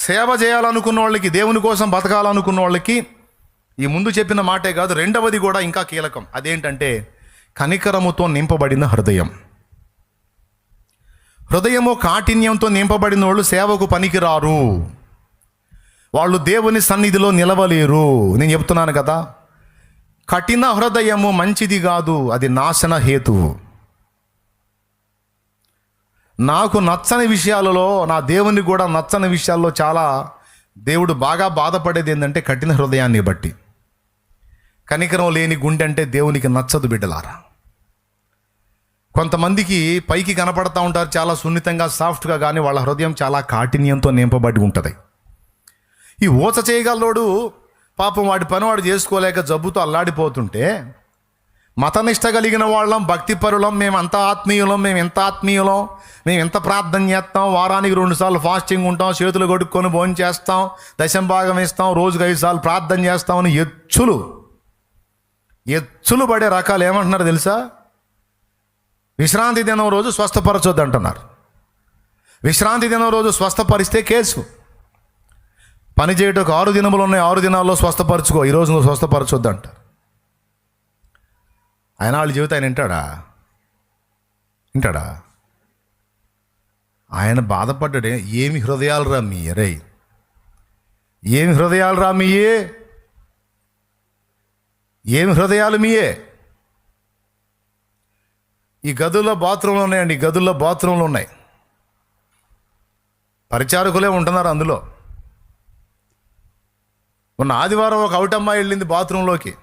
సేవ చేయాలనుకున్న వాళ్ళకి దేవుని కోసం బతకాలనుకున్న వాళ్ళకి ఈ ముందు చెప్పిన మాటే కాదు రెండవది కూడా ఇంకా కీలకం. అదేంటంటే కనికరముతో నింపబడిన హృదయం. హృదయము కాఠిన్యంతో నింపబడిన వాళ్ళు సేవకు పనికిరారు. వాళ్ళు దేవుని సన్నిధిలో నిలవలేరు. నేను చెప్తున్నాను కదా కఠిన హృదయము మంచిది కాదు అది నాశన హేతువు. నాకు నచ్చని విషయాలలో నా దేవుని కూడా నచ్చని విషయాల్లో చాలా దేవుడు బాగా బాధపడేది ఏంటంటే కఠిన హృదయాన్ని బట్టి. కనికరం లేని గుండె అంటే దేవునికి నచ్చదు బిడ్డలారా. కొంతమందికి పైకి కనపడతా ఉంటారు చాలా సున్నితంగా సాఫ్ట్గా కానీ వాళ్ళ హృదయం చాలా కాఠిన్యంతో నింపబడి ఉంటుంది. ఈ ఊచ చేయగలలోడు పాపం వాడి పని వాడు చేసుకోలేక జబ్బుతో అల్లాడిపోతుంటే మతనిష్ట కలిగిన వాళ్ళం భక్తిపరులం మేము అంత ఆత్మీయులం మేము ఎంత ఆత్మీయులం మేము ఎంత ప్రార్థన చేస్తాం వారానికి రెండుసార్లు ఫాస్టింగ్ ఉంటాం చేతులు కొడుక్కొని భోజనం చేస్తాం దశం భాగం ఇస్తాం రోజుకి ఐదు సార్లు ప్రార్థన చేస్తామని ఎచ్చులు ఎచ్చులు పడే రకాలు ఏమంటున్నారు తెలుసా? విశ్రాంతి దినం రోజు స్వస్థపరచొద్దు అంటున్నారు. విశ్రాంతి దినం రోజు స్వస్థపరిస్తే కేసు. పని చేయటకు ఆరు దినములు ఉన్నాయి ఆరు దినాల్లో స్వస్థపరచుకో ఈరోజు నువ్వు స్వస్థపరచొద్దు అంటారు. ఆయన వాళ్ళ జీవితం ఆయన వింటాడా? వింటాడా? ఆయన బాధపడ్డాడే ఏమి హృదయాలు రా మీ రే ఏమి హృదయాలు రా మీయే ఏమి హృదయాలు మీయే ఈ గదుల్లో బాత్రూంలు ఉన్నాయండి ఈ గదుల్లో బాత్రూంలు ఉన్నాయి. పరిచారకులే ఉంటున్నారు అందులో. మొన్న ఆదివారం ఒక అవుటమ్మాయి వెళ్ళింది బాత్రూంలోకి.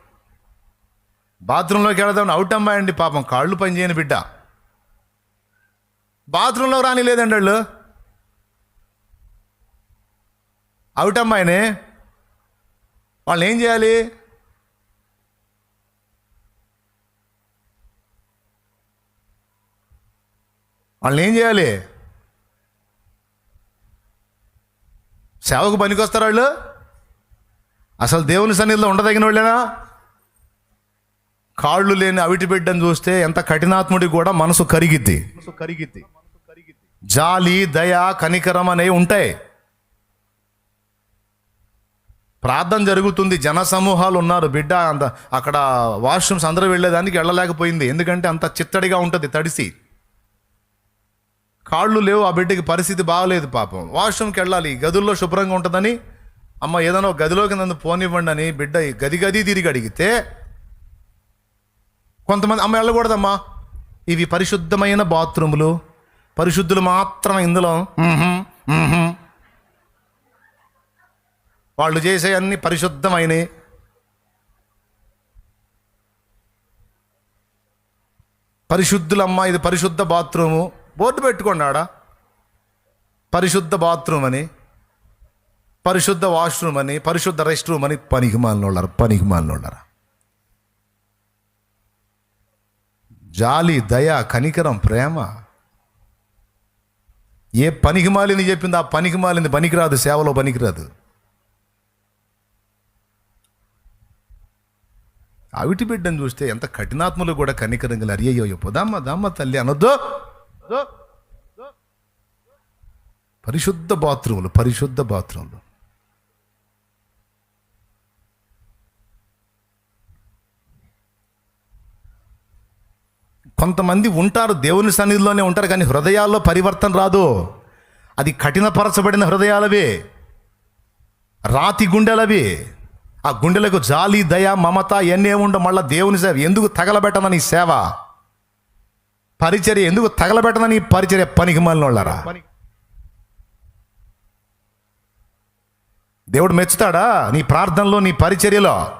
బాత్రూంలోకి వెళదాం అవుట్ అమ్మాయండి పాపం కాళ్ళు పనిచేయని బిడ్డ. బాత్రూంలో రాని లేదండి వాళ్ళు. అవుట్ అమ్మాయిని వాళ్ళని ఏం చేయాలి? వాళ్ళని ఏం చేయాలి? సేవకు పనికొస్తారు వాళ్ళు? అసలు దేవుని సన్నిధిలో ఉండదగిన వాళ్ళేనా? కాళ్ళు లేని అవిటి బిడ్డను చూస్తే ఎంత కఠినాత్ముడికి కూడా మనసు కరిగిద్ది. కరిగిద్ది. జాలి దయ కనికరం అనేవి ఉంటాయి. ప్రార్థన జరుగుతుంది జన సమూహాలు ఉన్నారు. బిడ్డ అంత అక్కడ వాష్రూమ్స్ అందరూ వెళ్ళేదానికి వెళ్ళలేకపోయింది. ఎందుకంటే అంత చిత్తడిగా ఉంటుంది తడిసి. కాళ్ళు లేవు ఆ బిడ్డకి పరిస్థితి బాగలేదు పాపం. వాష్రూమ్కి వెళ్ళాలి గదుల్లో శుభ్రంగా ఉంటుందని. అమ్మ ఏదైనా గదిలోకి నన్ను పోనివ్వండి అని బిడ్డ గది గది తిరిగి అడిగితే కొంతమంది అమ్మ వెళ్ళకూడదమ్మా. ఇవి పరిశుద్ధమైన బాత్రూములు. పరిశుద్ధులు మాత్రం ఇందులో. వాళ్ళు చేసే అన్ని పరిశుద్ధమైనవి. పరిశుద్ధులమ్మ ఇది పరిశుద్ధ బాత్రూము. బోర్డు పెట్టుకోండి ఆడ పరిశుద్ధ బాత్రూమ్ అని పరిశుద్ధ వాష్రూమ్ అని పరిశుద్ధ రెస్ట్ రూమ్ అని పనికి మాలినోళ్ళారు పనికి మాలినోళ్ళారా జాలి దయ కనికరం ప్రేమ. ఏ పనికి మాలింది చెప్పింది ఆ పనికి మాలింది పనికిరాదు సేవలో పనికిరాదు. అవిటి బిడ్డను చూస్తే ఎంత కఠినాత్మలు కూడా కనికరం గల అయ్యయ్యో దామ్మ తల్లి అనొద్దు. పరిశుద్ధ బాత్రూములు పరిశుద్ధ బాత్రూములు. కొంతమంది ఉంటారు దేవుని సన్నిధిలోనే ఉంటారు కానీ హృదయాల్లో పరివర్తన రాదు. అది కఠినపరచబడిన హృదయాలవి. రాతి గుండెలవి. ఆ గుండెలకు జాలి దయ మమత ఎన్నే ఉండ మళ్ళీ దేవుని సేవ. ఎందుకు తగలబెట్టనని సేవ? పరిచర్య ఎందుకు తగలబెట్టనని పరిచర్య? పనికి మాలినోళ్ళరా? దేవుడు మెచ్చుతాడా నీ ప్రార్థనలో నీ పరిచర్యలో?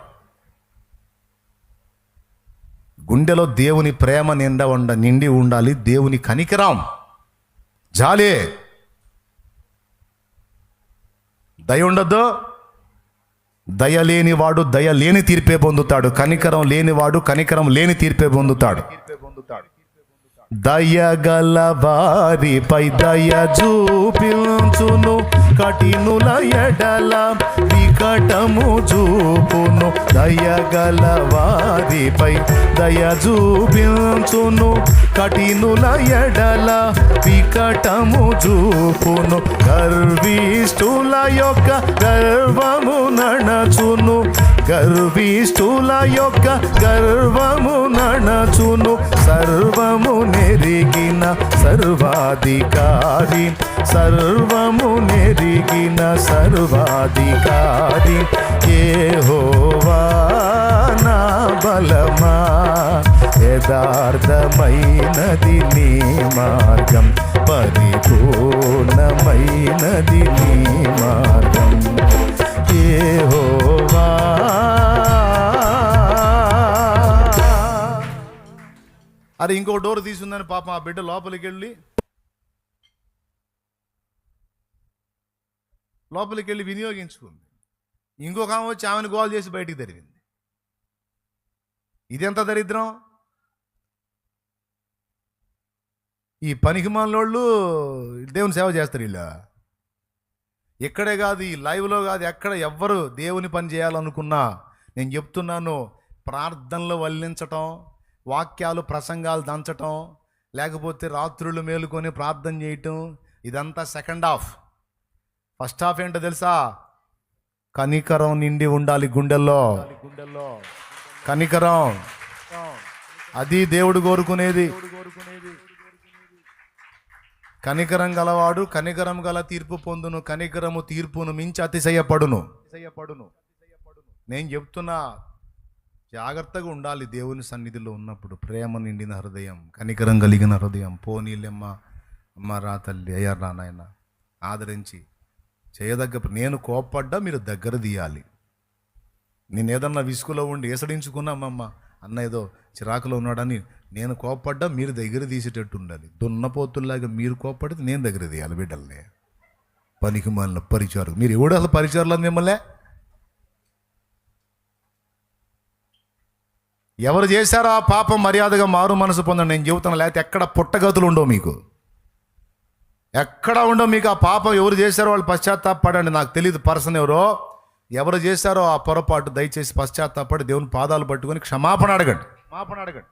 గుండెలో దేవుని ప్రేమ నిండ ఉండ నిండి ఉండాలి దేవుని కనికరం. జాలే. దయ ఉండద్దు. దయ లేనివాడు దయ లేని తీర్పే పొందుతాడు. కనికరం లేనివాడు కనికరం లేని తీర్పే పొందుతాడు. దయగల వారిపై దయ చూపించును. కఠినుల ఎడల వికటము చూపును దయగల వారిపై దయ చూపించును. కఠినుల ఎడల వికటము చూపును గర్విష్ఠుల యొక్క గర్వము నడచును. గర్విష్ఠుల యొక్క గర్వము నడచును సర్వము నెరిగిన సర్వాధికారి. సర్వము నెరిగిన సర్వాధికారి. ఏ నా బలమా యథార్థమైనది నీ మార్గం పరిపూర్ణమైనది నీ మార్గం. యెహోవా అరే ఇంకో డోర్ తీసుందని పాపం ఆ బిడ్డ లోపలికి వెళ్ళి లోపలికి వెళ్ళి వినియోగించుకుంది. ఇంకొక ఆమె వచ్చి ఆమెను గోల్ చేసి బయటికి తరిగింది ఇదెంత దరిద్రం? ఈ పనికిమాలోళ్ళు దేవుని సేవ చేస్తారు వీళ్ళు. ఇక్కడే కాదు ఈ లైవ్లో కాదు ఎక్కడ ఎవ్వరు దేవుని పని చేయాలనుకున్నా నేను చెప్తున్నాను ప్రార్థనలు వల్లించటం వాక్యాలు ప్రసంగాలు దంచటం లేకపోతే రాత్రులు మేలుకొని ప్రార్థన చేయటం ఇదంతా సెకండ్ హాఫ్. ఫస్ట్ హాఫ్ ఏంటో తెలుసా? కనికరం నిండి ఉండాలి గుండెల్లో. కనికరం. అది దేవుడు కోరుకునేది. కనికరం గలవాడు కనికరం గల తీర్పు పొందును కనికరము తీర్పును మించి అతిశయపడును. నేను చెప్తున్నా జాగ్రత్తగా ఉండాలి దేవుని సన్నిధిలో ఉన్నప్పుడు. ప్రేమ నిండిన హృదయం కనికరం కలిగిన హృదయం. పోనీలెమ్మ అమ్మ రా తల్లి అయ్యారు నాయన. ఆదరించి చేయదగ్గ నేను కోప్పడ్డా మీరు దగ్గర తీయాలి నేను ఏదన్నా విసుగులో ఉండి ఏసడించుకున్నామమ్మ అన్న ఏదో చిరాకులో ఉన్నాడని నేను కోప్పడ్డా మీరు దగ్గర తీసేటట్టు ఉండాలి దున్నపోతుల్లాగా మీరు కోప్పడితే నేను దగ్గర తీయాలి బిడ్డల్ని. పనికి మాలిన పరిచారు మీరు ఎవడు అసలు పరిచారులు మిమ్మల్ని? ఎవరు చేశారో ఆ పాపం మర్యాదగా మారు మనసు పొందండి. నేను చెబుతాను లేకపోతే ఎక్కడ పుట్టగతులు ఉండవు మీకు. ఎక్కడ ఉండవు మీకు ఆ పాపం ఎవరు చేశారో వాళ్ళు పశ్చాత్తాపడండి నాకు తెలియదు పర్సన్ ఎవరో. ఎవరు చేశారో ఆ పొరపాటు దయచేసి పశ్చాత్తాపడి దేవుని పాదాలు పట్టుకొని క్షమాపణ అడగండి. క్షమాపణ అడగండి.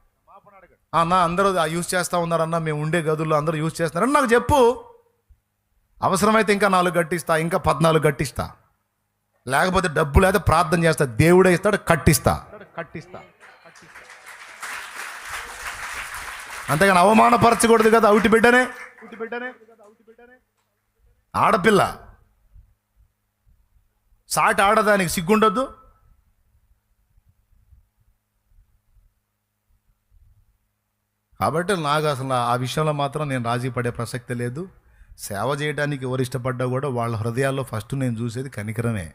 అన్న అందరూ యూజ్ చేస్తూ ఉన్నారన్న మేము ఉండే గదుల్లో అందరూ యూజ్ చేస్తున్నారని నాకు చెప్పు. అవసరమైతే ఇంకా నాలుగు గట్టిస్తా ఇంకా పద్నాలుగు గట్టిస్తా లేకపోతే డబ్బు లేదా ప్రార్థన చేస్తా దేవుడే ఇస్తాడు కట్టిస్తా. కట్టిస్తా. అంతేగాని అవమానపరచకూడదు కదా అవుటి బిడ్డనే. బిడ్డనే. ఆడపిల్ల. సాటి ఆడదానికి సిగ్గుండొద్దు. కాబట్టి నాకు అసలు ఆ విషయంలో మాత్రం నేను రాజీ పడే ప్రసక్తి లేదు. సేవ చేయడానికి ఎవరు ఇష్టపడ్డా కూడా వాళ్ళ హృదయాల్లో ఫస్ట్ నేను చూసేది కనికరమే.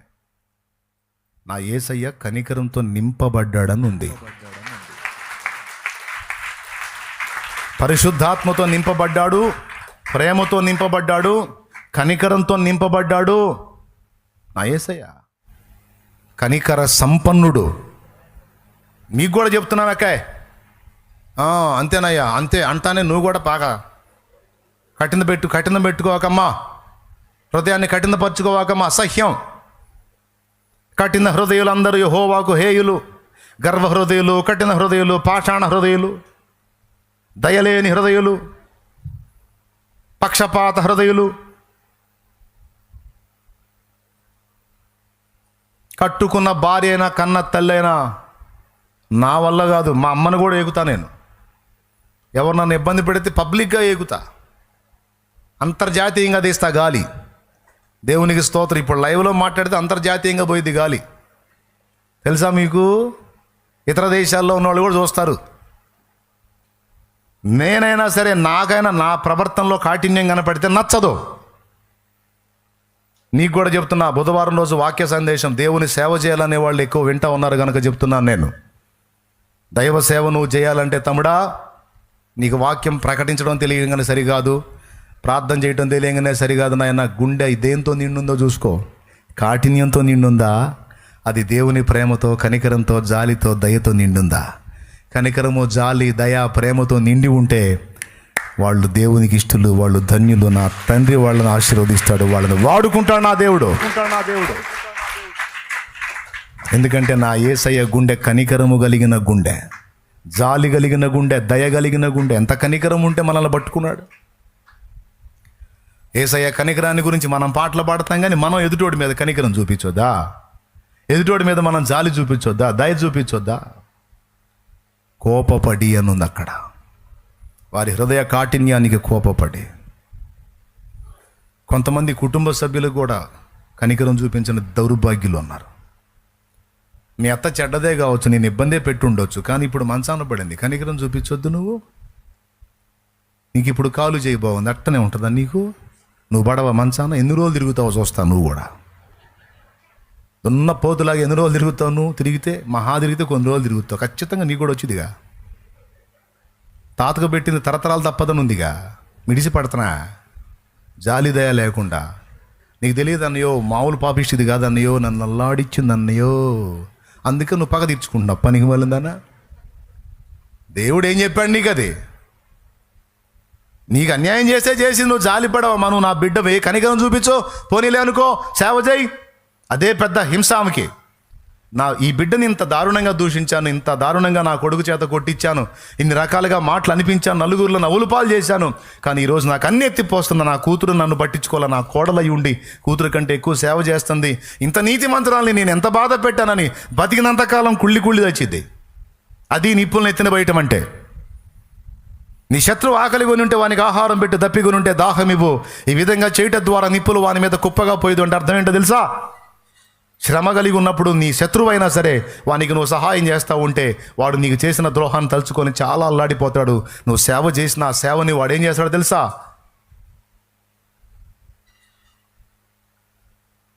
నా ఏసయ్య కనికరంతో నింపబడ్డాడని ఉంది. పరిశుద్ధాత్మతో నింపబడ్డాడు ప్రేమతో నింపబడ్డాడు కనికరంతో నింపబడ్డాడు నా ఏసయ్య. కనికర సంపన్నుడు. మీకు కూడా చెప్తున్నాను అక్కాయ్. అంతేనయ్యా అంతే అంటానే నువ్వు కూడా బాగా. కఠిన పెట్టు కఠిన పెట్టుకోకమ్మా హృదయాన్ని కఠినపరచుకోవాకమ్మా అసహ్యం. కఠిన హృదయులందరూ యెహోవాకు హేయులు. గర్వహృదయులు కఠిన హృదయులు పాషాణ హృదయులు. దయలేని హృదయులు. పక్షపాత హృదయులు. కట్టుకున్న భార్య అయినా కన్న తల్లి అయినా నా వల్ల కాదు మా అమ్మను కూడా ఎగుతా నేను. ఎవరు నన్ను ఇబ్బంది పెడితే పబ్లిక్గా ఎగుతా అంతర్జాతీయంగా తీస్తా గాలి. దేవునికి స్తోత్రం ఇప్పుడు లైవ్లో మాట్లాడితే అంతర్జాతీయంగా పోయింది గాలి. తెలుసా మీకు? ఇతర దేశాల్లో ఉన్నవాళ్ళు కూడా చూస్తారు. నేనైనా సరే నాకైనా నా ప్రవర్తనలో కాఠిన్యం కనపడితే నచ్చదు. నీకు కూడా చెప్తున్నా బుధవారం రోజు వాక్య సందేశం దేవుని సేవ చేయాలనే వాళ్ళు ఎక్కువ వింటా ఉన్నారు కనుక చెప్తున్నాను నేను. దైవ సేవ నువ్వు చేయాలంటే తమ్ముడా నీకు వాక్యం ప్రకటించడం తెలియగానే సరికాదు ప్రార్థన చేయడం తెలియగానే సరికాదు నాయన గుండె దేంతో నిండుందో చూసుకో. కాఠిన్యంతో నిండుందా? అది దేవుని ప్రేమతో కనికరంతో జాలితో దయతో నిండుందా? కనికరము జాలి దయ ప్రేమతో నిండి ఉంటే వాళ్ళు దేవునికి ఇష్టలు వాళ్ళు ధన్యులు నా తండ్రి వాళ్ళని ఆశీర్వదిస్తాడు వాళ్ళని వాడుకుంటాడు నా దేవుడు. నా దేవుడు. ఎందుకంటే నా ఏసయ్య గుండె కనికరము కలిగిన గుండె జాలి కలిగిన గుండె దయ కలిగిన గుండె. ఎంత కనికరం ఉంటే మనల్ని పట్టుకున్నాడు. ఏసయ్య కనికరాన్ని గురించి మనం పాటలు పాడతాం కానీ మనం ఎదుటోడి మీద కనికరం చూపించొద్దా? ఎదుటోడి మీద మనం జాలి చూపించొద్దా? దయ చూపించొద్దా? కోపపడి అనుంది అక్కడ వారి హృదయ కాఠిన్యానికి కోపపడి. కొంతమంది కుటుంబ సభ్యులు కూడా కనికరం చూపించిన దౌర్భాగ్యులు ఉన్నారు మీ అత్త చెడ్డదే కావచ్చు నేను ఇబ్బందే పెట్టుండొచ్చు కానీ ఇప్పుడు మంచాన పడింది. కనికరం చూపించొద్దు నువ్వు. నీకు ఇప్పుడు కాలు చేయి బాగుంది అట్టనే ఉంటుందా నీకు? నువ్వు పడవ మంచాన ఎన్ని రోజులు తిరుగుతావో చూస్తావు నువ్వు కూడా. ఉన్న పోతులాగా ఎన్ని రోజులు తిరుగుతావు నువ్వు? తిరిగితే మహా తిరిగితే కొన్ని రోజులు తిరుగుతావు. ఖచ్చితంగా నీకు కూడా వచ్చిదిగా. తాతకు పెట్టింది తరతరాలు తప్పదనుందిగా మిడిసి పడుతున్నా. జాలి దయ లేకుండా. నీకు తెలియదు అన్నయ్యో మామూలు పాపిష్టిది కాదు నన్ను అల్లాడిచ్చింది అన్నయ్యో. అందుకే నువ్వు పగ తీర్చుకుంటున్నావు. పనికి వెళ్ళిందనా దేవుడు ఏం చెప్పాడు నీకు అది? నీకు అన్యాయం చేస్తే చేసి నువ్వు జాలిపడవా మనం నా బిడ్డవి కనికరం చూపించో. పోనీలే అనుకో. సేవ చేయి. అదే పెద్ద హింసామకి. నా ఈ బిడ్డని ఇంత దారుణంగా దూషించాను ఇంత దారుణంగా నా కొడుకు చేత కొట్టించాను ఇన్ని రకాలుగా మాటలు అనిపించాను నలుగురిలో నవ్వులుపాలు చేశాను కానీ ఈరోజు నాకు అన్ని ఎత్తిపోస్తుంది నా కూతురు నన్ను పట్టించుకోవాలి నా కోడలై ఉండి కూతురు కంటే ఎక్కువ సేవ చేస్తుంది. ఇంత నీతి మంత్రాలని నేను ఎంత బాధ పెట్టానని బతికినంతకాలం కుళ్ళి కుళ్ళి తెచ్చింది అది నిప్పులను ఎత్తిన బయటం అంటే. నీ శత్రువు ఆకలి ఉంటే వానికి ఆహారం పెట్టి దప్పికొని ఉంటే దాహం ఇవ్వు. ఈ విధంగా చేయటం ద్వారా నిప్పులు వాని మీద కుప్పగా పోయేది అంటే అర్థం ఏంటో తెలుసా? శ్రమ కలిగి ఉన్నప్పుడు నీ శత్రువు అయినా సరే వానికి నువ్వు సహాయం చేస్తూ ఉంటే వాడు నీకు చేసిన ద్రోహాన్ని తలుచుకొని చాలా అల్లాడిపోతాడు. నువ్వు సేవ చేసిన ఆ సేవని వాడు ఏం చేస్తాడో తెలుసా?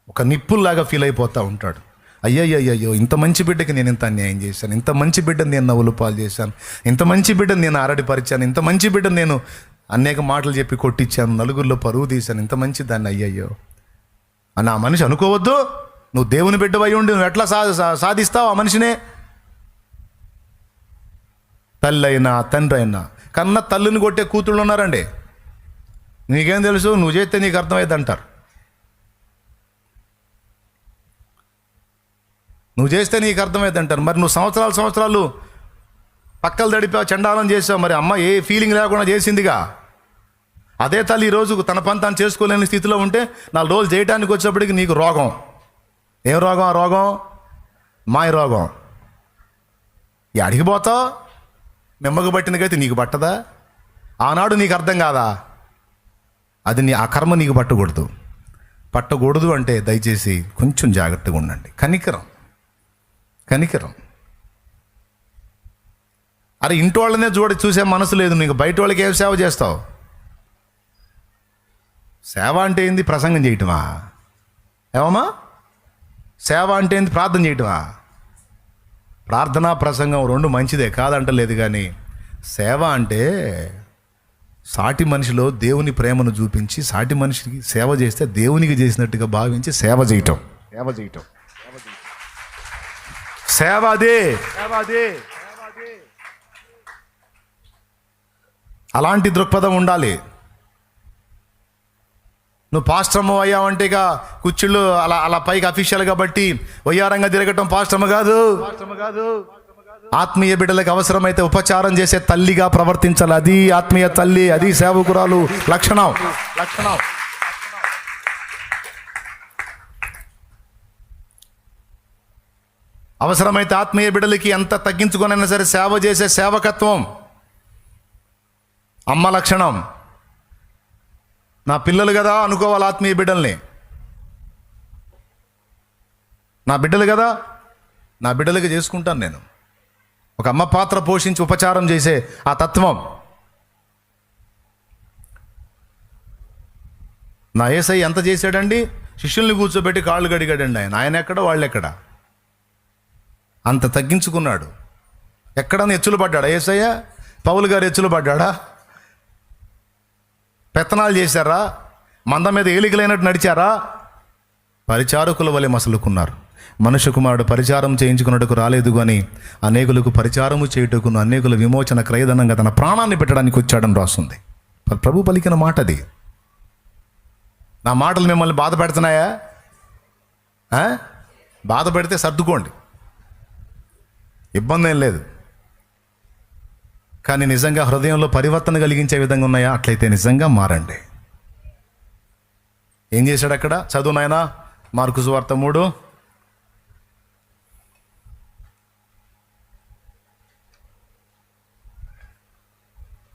ఒక నిప్పుల్లాగా ఫీల్ అయిపోతూ ఉంటాడు. అయ్యయ్యయ్యో ఇంత మంచి బిడ్డకి నేను ఇంత అన్యాయం చేశాను. ఇంత మంచి బిడ్డను నేను నవ్వులు పాలు చేశాను. ఇంత మంచి బిడ్డను నేను ఆరడిపరిచాను ఇంత మంచి బిడ్డను నేను అనేక మాటలు చెప్పి కొట్టించాను. నలుగురిలో పరువు తీశాను. ఇంత మంచి దాన్ని అయ్యయ్యో. అని ఆ మనిషి అనుకోవద్దు. నువ్వు దేవుని బిడ్డవై ఉండి నువ్వు ఎట్లా సా సాధిస్తావు ఆ మనిషినే? తల్లైనా తండ్రి అయినా కన్న తల్లిని కొట్టే కూతుళ్ళు ఉన్నారండి. నీకేం తెలుసు? నువ్వు చేస్తే నీకు అర్థమైంది అంటారు నువ్వు చేస్తే నీకు అర్థమైంది అంటారు మరి నువ్వు సంవత్సరాలు సంవత్సరాలు పక్కలు తడిపావు చండాలం చేసావు. మరి అమ్మ ఏ ఫీలింగ్ లేకుండా చేసిందిగా? అదే తల్లి ఈరోజు తన పని తాను చేసుకోలేని స్థితిలో ఉంటే నాలుగు రోజులు చేయడానికి వచ్చేప్పటికి నీకు రోగం. ఏం రోగం? ఆ రోగం? మాయ రోగం. ఈ పోతావు? నిమ్మకు పట్టినకైతే నీకు పట్టదా? ఆనాడు నీకు అర్థం కాదా? అది నీ ఆ కర్మ నీకు పట్టకూడదు. పట్టకూడదు అంటే దయచేసి కొంచెం జాగ్రత్తగా ఉండండి. కనికరం. కనికరం. అరే ఇంటి వాళ్ళనే చూడ చూసే మనసు లేదు. నీకు బయట వాళ్ళకి ఏం సేవ చేస్తావు? సేవ అంటే ఏంది? ప్రసంగం చేయటమా? ఏమమ్మా? సేవ అంటే ఏంది? ప్రార్థన చేయటమా? ప్రార్థన ప్రసంగం రెండు మంచిదే కాదంటలేదు కానీ సేవ అంటే సాటి మనిషిలో దేవుని ప్రేమను చూపించి సాటి మనిషికి సేవ చేస్తే దేవునికి చేసినట్టుగా భావించి సేవ చేయటం. సేవ చేయటం. సేవ అదే సేవ అదే అలాంటి దృక్పథం ఉండాలి. నువ్వు పాస్ట్రమ్మ అయ్యావంటే ఇక కుర్చీళ్ళు అలా అలా పైకి అఫీషియల్గా బట్టి వయ్యారంగా తిరగటం పాస్ట్రమ్మ కాదు. కాదు. ఆత్మీయ బిడ్డలకు అవసరమైతే ఉపచారం చేసే తల్లిగా ప్రవర్తించాలి. అది ఆత్మీయ తల్లి అది సేవకురాలు లక్షణం. లక్షణం. అవసరమైతే ఆత్మీయ బిడ్డలకి ఎంత తగ్గించుకొనైనా సరే సేవ చేసే సేవకత్వం. అమ్మ లక్షణం. నా పిల్లలు కదా అనుకోవాలి ఆత్మీయ బిడ్డల్ని. నా బిడ్డలు కదా నా బిడ్డలుగా చేసుకుంటాను నేను. ఒక అమ్మ పాత్ర పోషించి ఉపచారం చేసే ఆ తత్వం. నా ఏసై ఎంత చేశాడండి? శిష్యుల్ని కూర్చోబెట్టి కాళ్ళు గడిగాడండి ఆయన. ఆయన ఎక్కడ? వాళ్ళు ఎక్కడ? అంత తగ్గించుకున్నాడు. ఎక్కడన్నా ఎచ్చులు పడ్డాడా? ఏసయ్య? పౌలు గారు ఎచ్చులు పడ్డాడా? పెత్తనాలు చేశారా? మంద మీద ఏలికలైనట్టు నడిచారా? పరిచారకుల వలె మసలుకున్నారు. మనుష్య కుమారుడు పరిచారం చేయించుకున్నట్టుకు రాలేదు కానీ అనేకులకు పరిచారము చేయుటకును అనేకుల విమోచన క్రయధనంగా తన ప్రాణాన్ని పెట్టడానికి వచ్చాడని రాస్తుంది. ప్రభు పలికిన మాట అది. నా మాటలు మిమ్మల్ని బాధ పెడుతున్నాయా? ఆ? బాధ పెడితే సర్దుకోండి. ఇబ్బంది ఏం లేదు. కానీ నిజంగా హృదయంలో పరివర్తన కలిగించే విధంగా ఉన్నాయా? అట్లయితే నిజంగా మారండి. ఏం చేశాడు అక్కడ? చదువు నాయనా? మార్కు వార్త మూడు.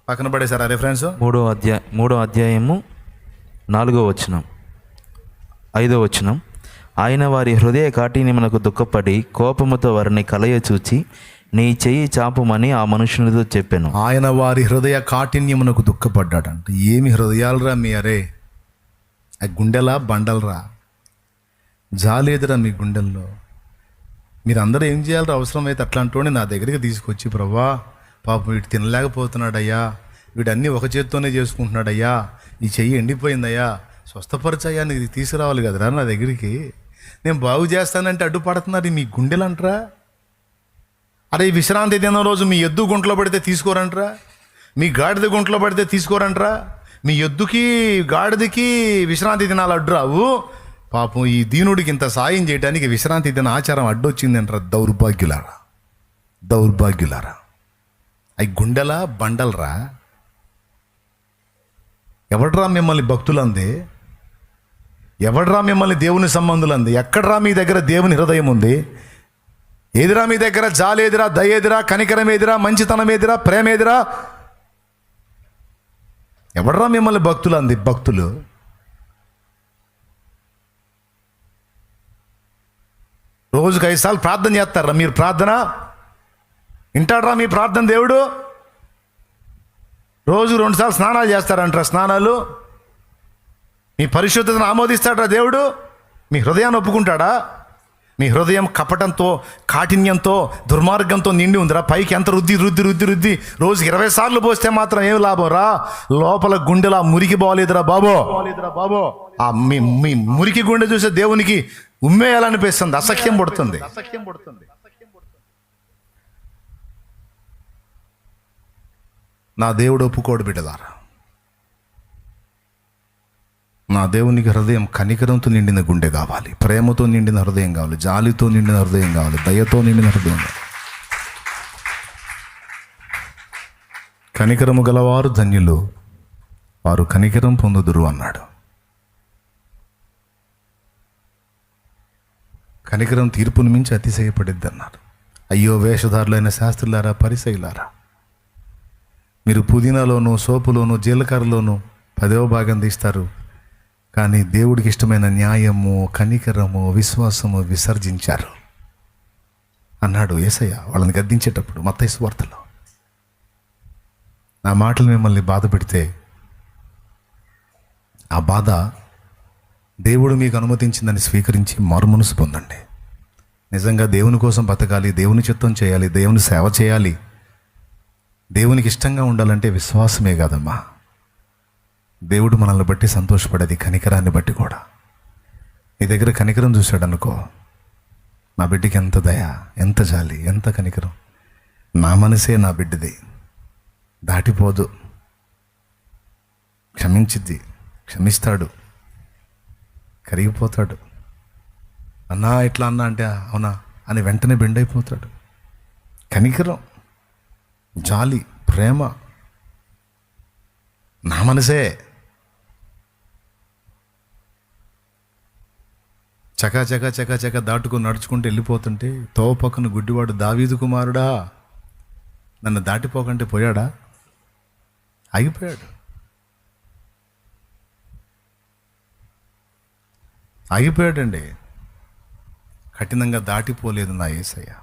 పక్కన పడేశారా రిఫరెన్స్ మూడో అధ్యాయ మూడో అధ్యాయము నాలుగో వచనం ఐదో వచనం. ఆయన వారి హృదయ కాఠిన్యమునకు దుఃఖపడి కోపముతో వారిని కలయ చూచి నీ చెయ్యి చాపమని ఆ మనుషునితో చెప్పాను. ఆయన వారి హృదయ కాఠిన్యమునకు దుఃఖపడ్డాడంట ఏమి హృదయాలరా మీ అరే? ఆ గుండెలా? బండలరా? జాలేదురా మీ గుండెల్లో? మీరు అందరూ ఏం చేయాలరా? అవసరమైతే అట్లాంటి నా దగ్గరికి తీసుకొచ్చి ప్రభా పాపం వీడు తినలేకపోతున్నాడయ్యా. వీడన్నీ ఒక చేత్తోనే చేసుకుంటున్నాడయ్యా. ఈ చెయ్యి ఎండిపోయిందయ్యా. స్వస్థపరిచయ్యా నీకు తీసుకురావాలి కదరా నా దగ్గరికి. నేను బాగు చేస్తానంటే అడ్డుపడుతున్నారు మీ గుండెలు అంటారా అరే విశ్రాంతి దినం రోజు మీ ఎద్దు గుంట్లో పడితే తీసుకోరంట్రా? మీ గాడిద గుంట్లో పడితే తీసుకోరంట్రా? మీ ఎద్దుకి గాడిదకి విశ్రాంతి దినాలు అడ్డురావు పాపం ఈ దీనుడికి ఇంత సాయం చేయడానికి విశ్రాంతి దిన ఆచారం అడ్డొచ్చిందంటారా దౌర్భాగ్యులారా. దౌర్భాగ్యులారా. అవి గుండెలా బండలరా? ఎవడరా మిమ్మల్ని భక్తులంది? ఎవడరా మిమ్మల్ని దేవుని సంబంధులంది? ఎక్కడరా మీ దగ్గర దేవుని హృదయం ఉంది? ఏదిరా మీ దగ్గర జాలి ఎదిరా కనికరం ఎదిరా మంచితనం ఏదిరా ప్రేమ ఏదిరా ఎవడరా మిమ్మల్ని భక్తులు అంది? భక్తులు. రోజుకు ఐదు సార్లు ప్రార్థన చేస్తారా? మీరు ప్రార్థన? వింటాడరా మీ ప్రార్థన దేవుడు? రోజు రెండుసార్లు స్నానాలు చేస్తారంటారా స్నానాలు? మీ పరిశుద్ధతను ఆమోదిస్తాడరా దేవుడు? మీ హృదయాన్ని ఒప్పుకుంటాడా? మీ హృదయం కపటంతో కాఠిన్యంతో దుర్మార్గంతో నిండి ఉందిరా. పైకి ఎంత రుద్ది రుద్ది రుద్ది రుద్ది. రోజుకి ఇరవై సార్లు పోస్తే మాత్రం ఏం లాభం రా? లోపల గుండెలా మురికి బాగోలేదురా బాబో. బాబో ఆ మీ మీ మురికి గుండె చూసే దేవునికి ఉమ్మేయాలనిపిస్తుంది. అసఖ్యం పడుతుంది. అసఖ్యం పడుతుంది నా దేవుడు ఒప్పుకోడు బిడ్డదారా నా దేవునికి హృదయం కనికరంతో నిండిన గుండె కావాలి. ప్రేమతో నిండిన హృదయం కావాలి. జాలితో నిండిన హృదయం కావాలి. దయతో నిండిన హృదయం కనికరము గలవారు ధన్యులు. వారు కనికరం పొందుదురు అన్నాడు. కనికరం తీర్పును మించి అతిశయపడిద్ది అన్నారు అయ్యో వేషధారులైన శాస్త్రులారా పరిసయులారా. మీరు పుదీనాలోను సోపులోను జీలకర్రలోను పదవ భాగం తీస్తారు. కానీ దేవుడికి ఇష్టమైన న్యాయము కనికరము విశ్వాసము విసర్జించారు. అన్నాడు ఏసయ్య వాళ్ళని గద్దించేటప్పుడు మత్తైసు వార్తలో నా మాటలు మిమ్మల్ని బాధ పెడితే ఆ బాధ దేవుడు మీకు అనుమతించిందని స్వీకరించి మారుమనసు పొందండి. నిజంగా దేవుని కోసం బతకాలి దేవుని చిత్తం చేయాలి దేవుని సేవ చేయాలి. దేవునికి ఇష్టంగా ఉండాలంటే విశ్వాసమే కాదమ్మా. దేవుడు మనల్ని బట్టి సంతోషపడేది కనికరాన్ని బట్టి కూడా. నీ దగ్గర కనికరం చూశాడు అనుకో నా బిడ్డకి ఎంత దయ ఎంత జాలి ఎంత కనికరం. నా మనసే నా బిడ్డది. దాటిపోదు. క్షమించిద్ది క్షమిస్తాడు. కరిగిపోతాడు. అన్నా ఇట్లా అన్నా అంటే అవునా అని వెంటనే బెండ్ అయిపోతాడు కనికరం జాలి ప్రేమ. నా మనసే. చకా చకా చకా చకా దాటుకుని నడుచుకుంటూ వెళ్ళిపోతుంటే తోవ పక్కన గుడ్డివాడు దావీదు కుమారుడా నన్ను దాటిపోకంటే పోయాడా? ఆగిపోయాడు. ఆగిపోయాడండి. కఠినంగా దాటిపోలేదు నా ఏసయ్య.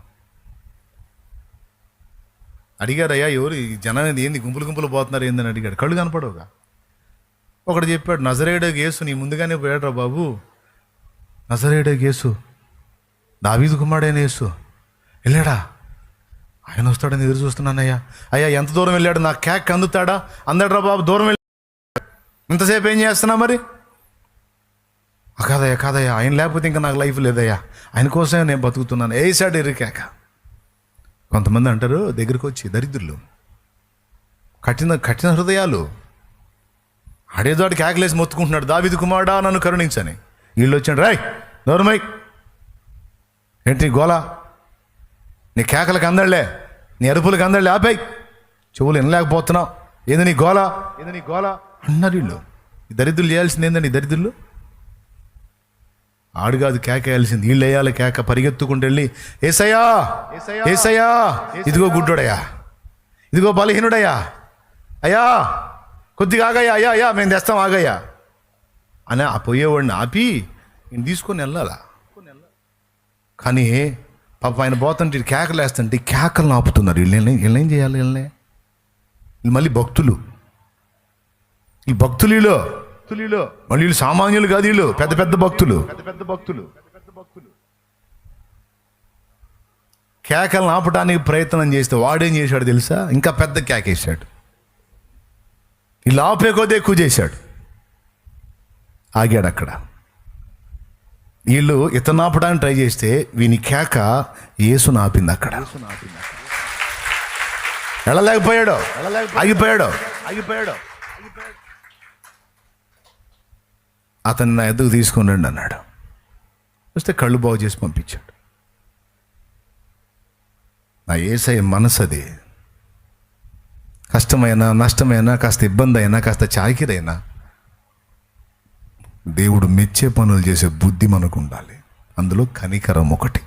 అడిగారయ్యా ఎవరు ఈ జనం ఏంది? గుంపులు గుంపులు పోతున్నారు ఏందని అడిగాడు. కళ్ళు కనపడవుగా. ఒకడు చెప్పాడు నజరేడు గేసు నీ ముందుగానే పోయాడు రా బాబు. నజరేడు గేసు దావీదు కుమారుడైన యేసు. వెళ్ళాడా? ఆయన వస్తాడని ఎదురు చూస్తున్నానయ్యా. అయ్యా ఎంత దూరం వెళ్ళాడు? నా క్యాక్ అందుతాడా? అందడరా బాబు దూరం వెళ్ళాడు ఇంతసేపు ఏం చేస్తున్నా మరి? కాదయ్యా కాదయ్యా ఆయన లేకపోతే ఇంకా నాకు లైఫ్ లేదయ్యా. ఆయన కోసమే నేను బతుకుతున్నాను. వేసాడు ఎరికాక కొంతమంది అంటారు దగ్గరికి వచ్చి దరిద్రులు. కఠిన కఠిన హృదయాలు. ఆడేదోడికి కేకలేసి మొత్తుకుంటున్నాడు. దావిది కుమారుడా? నన్ను కరుణించని. వీళ్ళు వచ్చాడు రాయ్ నోరుమై ఏంటి గోలా? నీ కేకలకు అందళ్ళే నీ అరుపులకు అందళ్ళే ఆపేయ్. చెవులు వినలేకపోతున్నావు. ఏంది నీ గోల? ఏంది నీ గోల? అన్నారు వీళ్ళు ఈ దరిద్రులు చేయాల్సింది ఏందండి దరిద్రులు? ఆడు కాదు కేక వేయాల్సింది. వీళ్ళు వేయాలి కేక పరిగెత్తుకుంటూ వెళ్ళి ఏసయ్యా ఏసయ్యా. ఇదిగో గుడ్డోడయ్యా. ఇదిగో బలహీనుడయ్యా. అయ్యా కొద్దిగా ఆగయ్యా అయ్యా అయ్యా మేము తెస్తాం ఆగయ్యా. అని ఆ పోయేవాడిని ఆపి ఈయన తీసుకొని వెళ్ళాలా. కానీ పాప ఆయన పోతుంటే కేకలు వేస్తుంటే ఈ కేకలను ఆపుతున్నారు వీళ్ళని వీళ్ళు ఏం చేయాలి వీళ్ళని? వీళ్ళు మళ్ళీ భక్తులు. ఈ భక్తులు వీళ్ళు. మళ్ళీ వీళ్ళు సామాన్యులు కాదు వీళ్ళు. పెద్ద పెద్ద భక్తులు. పెద్ద పెద్ద భక్తులు కేకలను ఆపడానికి ప్రయత్నం చేస్తే వాడేం చేశాడు తెలుసా? ఇంకా పెద్ద కేకేశాడు. వీళ్ళు ఆపే కొద్ది ఎక్కువ చేశాడు. ఆగాడు అక్కడ వీళ్ళు ఇతను ఆపడానికి ట్రై చేస్తే వీని కేక యేసును ఆపింది అక్కడ వెళ్ళలేకపోయాడు. ఆగిపోయాడు. ఆగిపోయాడు అతన్ని నా ఎద్దుకు తీసుకుని రండి అన్నాడు. వస్తే కళ్ళు బాగు చేసి పంపించాడు. నా ఏసై మనసు అది. కష్టమైనా నష్టమైనా కాస్త ఇబ్బంది అయినా కాస్త చాకిరైనా దేవుడు మెచ్చే పనులు చేసే బుద్ధి మనకు ఉండాలి. అందులో కనికరం ఒకటి.